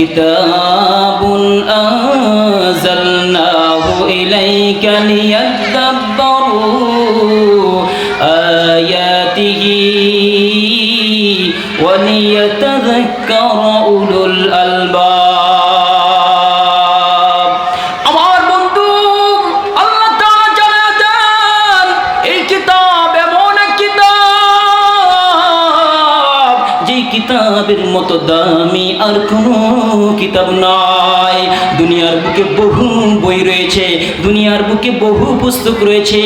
কিতাবুন আনজালনাহু কিতাবের মতো দামি আর কোনো কিতাব নাই। দুনিয়ার বুকে বহু বই রয়েছে, দুনিয়ার বুকে বহু পুস্তক রয়েছে।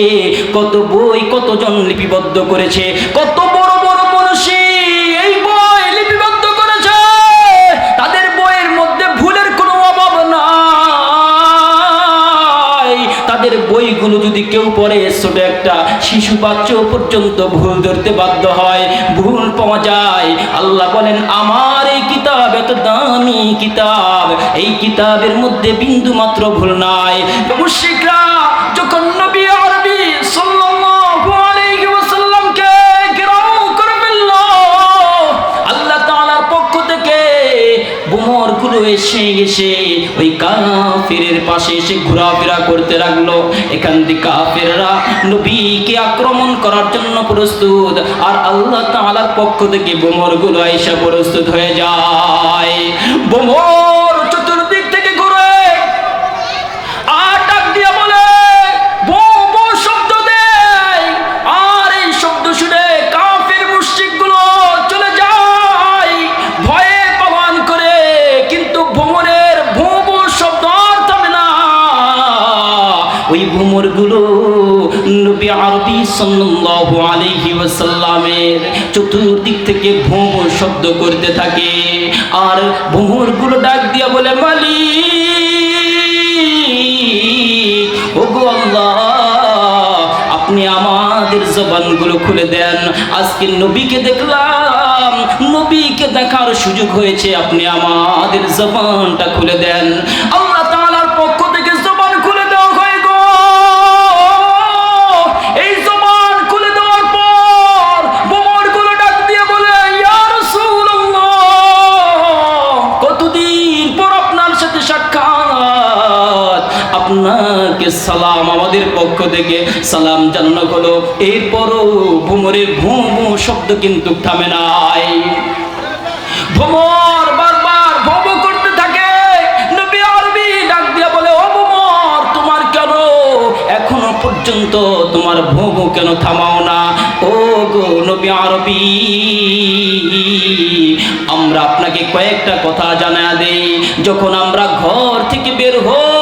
কত বই কতজন লিপিবদ্ধ করেছে, কত বড় শিশু বাচ্চা পর্যন্ত ভুল ধরতে বাধ্য হয়, ভুল পাওয়া যায়। আল্লাহ বলেন, আমার এই কিতাব এত দামি কিতাব, এই কিতাবের মধ্যে বিন্দু মাত্র ভুল নাই। মুশরিকরা কাফিরের পাশে এসে ঘোরাফেরা করতে লাগল। এখান থেকে কাফেররা নবীকে আক্রমণ করার জন্য প্রস্তুত। আর আল্লাহ তাআলার পক্ষ থেকে বোমরগুলো এসে প্রস্তুত হয়ে যায়। বোমর চতুর্দিক থেকে শব্দ করতে থাকে। আর ডাক বলে আপনি আমাদের জবানগুলো খুলে দেন। আজকে নবীকে দেখলাম, নবীকে দেখার সুযোগ হয়েছে, আপনি আমাদের জবানটা খুলে দেন। আল্লাহ পক্ষ থেকে সালাম জানানো হলো। এরপরও ভ্রমরের ভূ ভূ শব্দ কিন্তু থামে নাই। ভ্রমর বারবার করতে থাকে। নবী আরবি ডাক দিয়া বলে, ও ভ্রমর তোমার কেন এখনও পর্যন্ত তোমার ভব কেন থামাও না? ও গো নবী আরবি, আমরা আপনাকে কয়েকটা কথা জানা দেই। যখন আমরা ঘর থেকে বের হই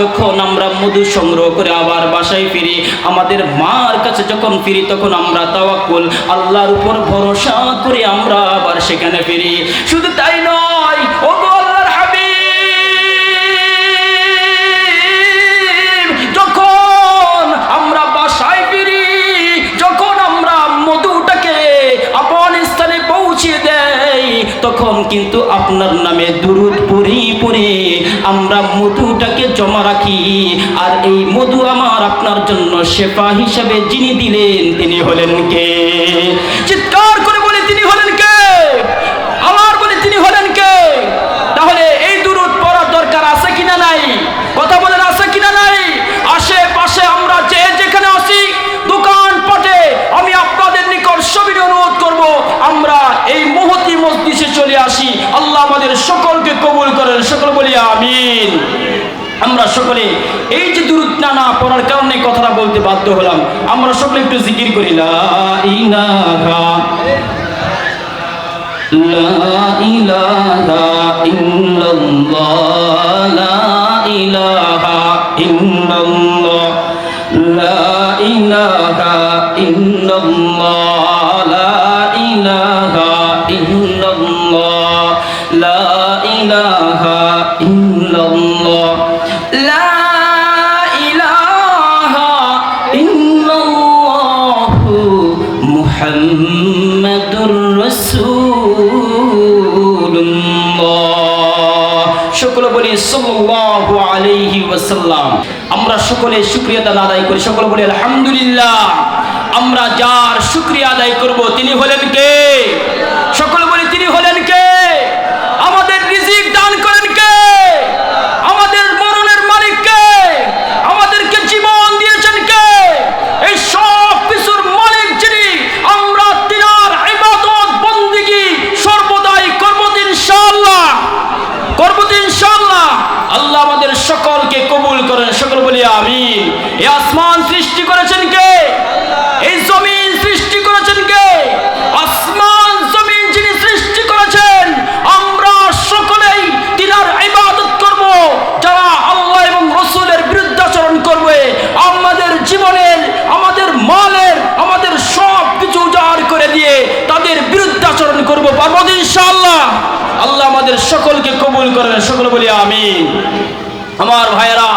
যখন আমরা মধু সংগ্রহ করে আবার বাসায় ফিরি, আমাদের মার কাছে যখন ফিরি, তখন আমরা তাওয়াক্কুল, আল্লাহর উপর ভরসা করে আমরা আবার সেখানে ফিরি। শুধু তাই নয় ও গো আল্লাহর হাবিব, যখন আমরা বাসায় ফিরি, যখন আমরা মধুটাকে আপন স্থানে পৌঁছে দেই, তখন কিন্তু আপনার নামে দুরুদ পুরি পুরি আমরা জমা রাখি আর এই মধু আমার আপনার জন্য শেফা হিসাবে যিনি দিলেন, তিনি হলেন কে? চিৎকার করে বলে, তিনি হলেন কে? আমার বলে, তিনি হলেন কে? তাহলে এই দুরুদ পড়ার দরকার আছে কিনা নাই? কথা বলেন আছে কিনা নাই? আশেপাশে আমরা যে যেখানে আসি দোকান পাটে, আমি আপনাদের নিকট সবির অনুরোধ করব, আমরা এই মুহূর্তে মসজিদে চলে আসি। আল্লাহ আমাদের সকলকে কবুল করেন। সকল বলি, আমিন। আমরা সকলে এই যে দূরত না না পড়ার কারণে কথাটা বলতে বাধ্য হলাম আমরা সকলে একটু জিকির করি লা ইলাহা লা ইলাহা সকলে বলি, সাল্লাল্লাহু আলাইহি ওয়াসাল্লাম। আমরা সকলে শুকরিয়া আদায় করি। সকলে বলি, আলহামদুলিল্লাহ। আমরা যার শুক্রিয়া আদায় করব, তিনি হলেন কে? সকলে বলি তিনি হলেন কে আমাদের রিজিক দান করেন কে আমাদের মরণের মালিক কে আমাদেরকে জীবন দিয়েছেন কে এই সব কিছুর মালিক যিনি আমরা তিনার ইবাদত বন্দিগি সর্বদাই করব ইনশাআল্লাহ করব ইনশাআল্লাহ আল্লাহ আমাদের সকলকে কবুল করেন সকল বলি আমিন এই আসমান সৃষ্টি করেছেন কে এই জমিন সৃষ্টি করেছেন কে আসমান জমিন যিনি সৃষ্টি করেছেন আমরা সকলেই তিনার ইবাদত করব যারা আল্লাহ এবং রসুলের বিরুদ্ধাচরণ করবে আমাদের জীবনের আমাদের মালের আমাদের সব কিছু উজাড় করে দিয়ে তাদের বিরুদ্ধাচরণ করব, পারব তো ইনশাআল্লাহ? আল্লাহ আমাদের সকলকে কবুল করেন। সকল বলি আমিন। আমার ভাইয়েরা,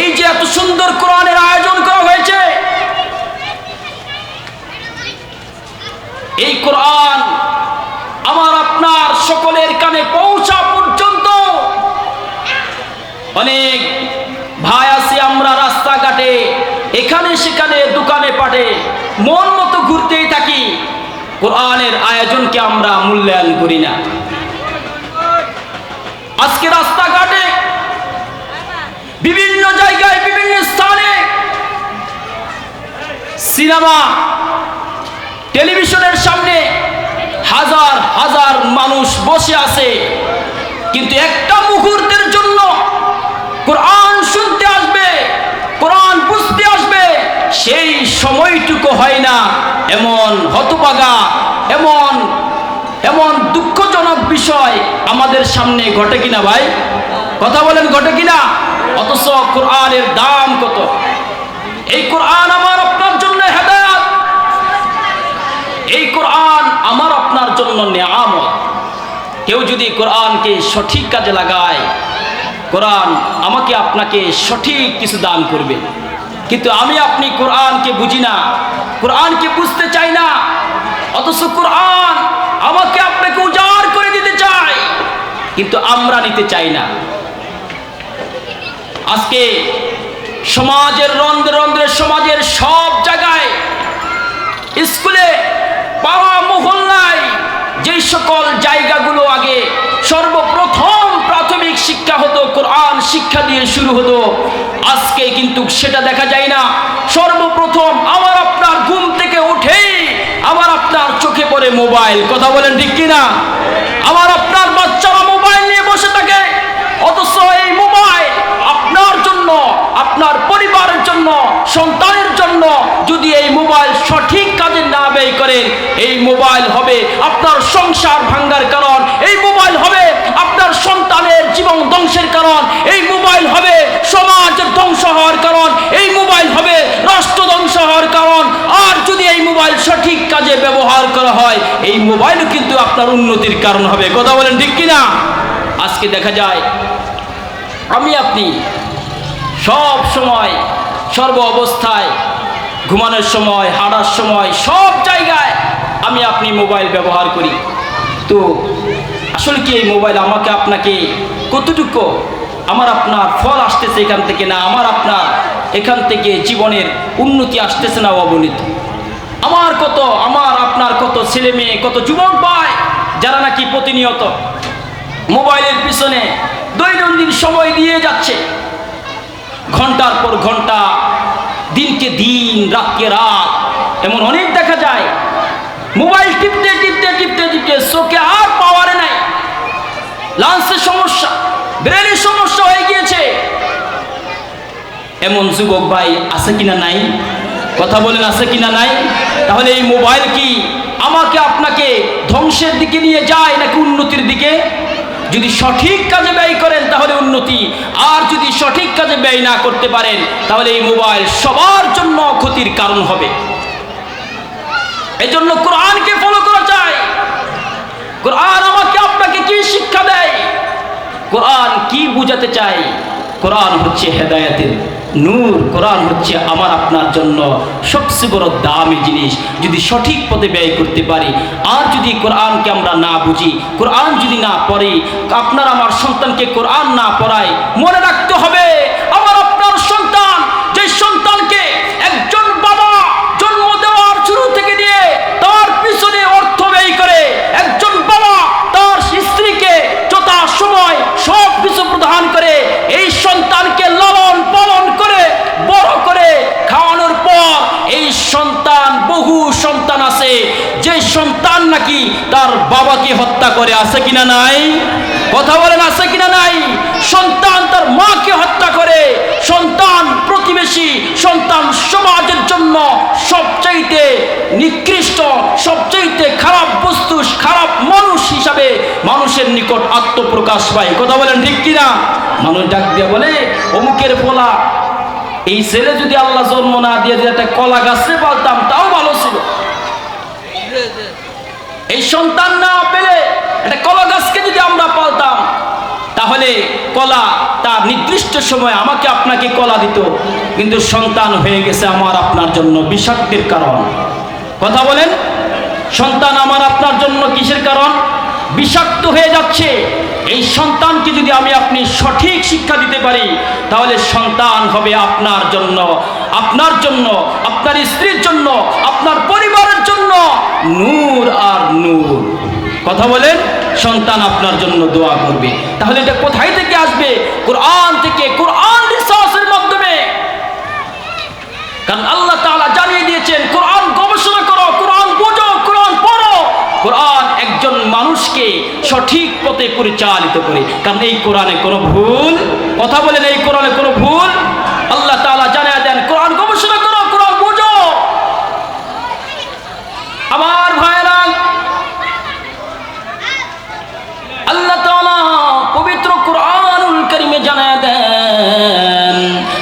এই যে এত সুন্দর কোরআনের আয়োজন করা হয়েছে, এই কোরআন আমার আপনার সকলের কানে পৌঁছা পর্যন্ত অনেক ভাই আছে, আমরা রাস্তাঘাটে, এখানে সেখানে, দোকানে পাটে, মন কোরআনের আয়োজনকে আমরা মূল্যায়ন করি না। আজকে রাস্তাঘাটে বিভিন্ন জায়গায়, বিভিন্ন স্থানে সিনেমা, টেলিভিশনের সামনে হাজার হাজার মানুষ বসে আছে। কিন্তু একটা মুহূর্তের জন্য কোরআন শুনতে আসবে কোরআন বুঝতে আসবে সেই সময়টুকু হয় না। এমন হতবাগা, এমন এমন দুঃখজনক বিষয় আমাদের সামনে ঘটে কিনা ভাই? কথা বলেন, ঘটে কিনা? অথচ কোরআনের দাম কত? এই কোরআন আমার আপনার জন্য হেদায়াত। এই কোরআন আমার আপনার জন্য নেয়ামত। কেউ যদি কোরআনকে সঠিক কাজে লাগায়, কোরআন আমাকে আপনাকে সঠিক কিছু দান করবে। কিন্তু আমি আপনি কোরআনকে বুঝি না। কোরআনকে বুঝতে চাই না। অথচ কোরআন আমাকে আপনাকে উজাড় করে দিতে চাই কিন্তু আমরা নিতে চাই না। আজকে সমাজের রন্ধ্রে রন্ধ্রে সমাজের সব জায়গায় স্কুলে পাওয়া মহল্লায় যেই সকল জায়গাগুলো আগে সর্বপ্রথম প্রাথমিক শিক্ষা হতো, কোরআন শিক্ষা দিয়ে শুরু হতো আজকে কিন্তু সেটা দেখা যায় না। সর্বপ্রথম আমার আপনার ঘুম থেকে উঠেই আমার আপনার চোখে পড়ে মোবাইল। কথা বলেন ঠিক কিনা? আমার আপনার বাচ্চারা মোবাইল নিয়ে বসে থাকে। অথচ এই মোবাইল আপনার জন্য, আপনার পরিবারের জন্য, সন্তানের জন্য যদি এই মোবাইল সঠিক কাজে না ব্যয় করেন, এই মোবাইল হবে আপনার সংসার ভাঙ্গার কারণ। এই মোবাইল হবে আপনার সন্তানের জীবন ধ্বংসের কারণ এই মোবাইল হবে সমাজ ধ্বংস হওয়ার কারণ এই মোবাইল হবে রাষ্ট্র ধ্বংস হওয়ার কারণ আর যদি এই মোবাইল সঠিক কাজে ব্যবহার করা হয়, এই মোবাইলও কিন্তু আপনার উন্নতির কারণ হবে। কথা বলেন ঠিক কিনা? আজকে দেখা যায়, আমি আপনি সব সময়, সর্ব অবস্থায়, ঘুমানোর সময়, হাঁটার সময়, সব জায়গায় আমি আপনি মোবাইল ব্যবহার করি। তো আসলে কি এই মোবাইল আমাকে আপনাকে কতটুকু, আমার আপনার ফল আসতেছে এখান থেকে না, আমার আপনার এখান থেকে জীবনের উন্নতি আসতেছে না অবনীত? আমার কত, আমার আপনার কত ছেলে মেয়ে, কত যুবক ভাই, যারা নাকি প্রতিনিয়ত মোবাইলের পিছনে দৈনন্দিন সময় দিয়ে যাচ্ছে। ঘণ্টার পর ঘণ্টা, দিনকে দিন, রাতকে রাত, এমন অনেক দেখা যায়। মোবাইল টিপতে টিপতে টিপতে টিপতে চোখে আর পাওয়ারে নাই। লাঞ্চের সমস্যা ব্রেনের সমস্যা হয়ে গিয়েছে। এমন যুবক ভাই আছে কিনা নাই? কথা বলেন আছে কিনা নাই? তাহলে এই মোবাইল কি আমাকে আপনাকে ধ্বংসের দিকে নিয়ে যায় নাকি উন্নতির দিকে? যদি সঠিক কাজে ব্যয় করেন তাহলে উন্নতি, আর যদি সঠিক কাজে ব্যয় না করতে পারেন তাহলে এই মোবাইল সবার জন্য ক্ষতির কারণ হবে। এই জন্য কোরআনকে ফলো করা চাই কোরআন আমাকে আপনাকে কি শিক্ষা দেয়? কোরআন কি বুঝাতে চাই কোরআন হচ্ছে হেদায়াতের নূর, কোরআন হচ্ছে আমার আপনার জন্য সবচেয়ে বড় দামি জিনিস। যদি সঠিক পথে ব্যয় করতে পারি, আর যদি কোরআনকে আমরা না বুঝি, কোরআন যদি না পড়ি, আপনার আমার সন্তানকে কোরআন না পড়ায় মনে রাখতে হবে। করে আছে কিনা নাই? কথা বলেন, আছে কিনা নাই? সন্তান তার মাকে হত্যা করে। সন্তান প্রতিবেশী, সন্তান সমাজের জন্য সবচাইতে নিকৃষ্ট, সবচাইতে খারাপ বস্তু, খারাপ মানুষ হিসাবে মানুষের নিকট আত্মপ্রকাশ পায়। কথা বলেন ঠিক কিনা? মানুষ ডাক দিয়ে বলে, অমুকের পোলা, এই ছেলে যদি আল্লাহ জন্ম না দিয়ে দিয়ে একটা কলা গাছে পালতাম, তাও ভালো ছিল এই সন্তান না পেলে একটা কলা গাছকে যদি আমরা পালতাম, তাহলে কলা তার নির্দিষ্ট সময় আমাকে আপনাকে কলা দিত, কিন্তু সন্তান হয়ে গেছে আমার আপনার জন্য বিষাক্তের কারণ। কথা বলেন? সন্তান আমার আপনার জন্য কিসের কারণ? বিষাক্ত হয়ে যাচ্ছে। এই সন্তানকে যদি আমি আপনি সঠিক শিক্ষা দিতে পারি, তাহলে সন্তান হবে আপনার জন্য আপনার জন্য, আপনার স্ত্রীর জন্য, আপনার পরিবারের জন্য নূর আর নূর। কথা বলেন সন্তান আপনার জন্য দোয়া করবে। তাহলে এটা কোথায় থেকে আসবে? কোরআন থেকে, কোরআন মাধ্যমে। কারণ আল্লাহ জানিয়ে দিয়েছেন, কোরআন গবেষণা করো, কোরআন বোঝো, কোরআন পড়ো। কোরআন একজন মানুষকে সঠিক পথে পরিচালিত করে। কারণ এই কোরআনে কোনো ভুল, কথা বলেন, এই কোরআনে কোনো ভুল আল্লাহ তাআলা জানিয়ে দেন কোরআন গবেষণা করো কোরআন বোঝো আমার ভাইরা আল্লাহ তাআলা পবিত্র কোরআনুল কারীমে জানায় দেন কিতাবুন আনজালনাহু ইলাইকা লিয়াদাব্বারু আয়াতিহি ওয়া লিয়াতাযাক্কারা উলুল আলবাব আমার বন্ধু আল্লাহ তাআলা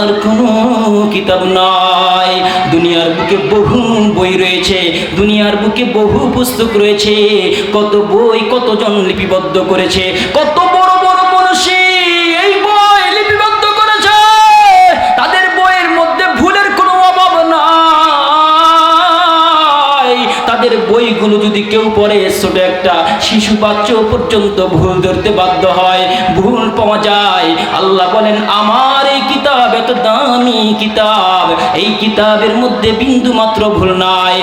আর কোনো কিতাব নাই। দুনিয়ার বুকে বহু বই রয়েছে, দুনিয়ার বুকে বহু পুস্তক রয়েছে। কত বই কতজন লিপিবদ্ধ করেছে, কত বড় শিশু বাচ্চা পর্যন্ত ভুল ধরতে বাধ্য হয়, ভুল পাওয়া যায়। আল্লাহ বলেন, আমার এই কিতাব এত দামি কিতাব। এই কিতাবের মধ্যে বিন্দু মাত্র ভুল নাই।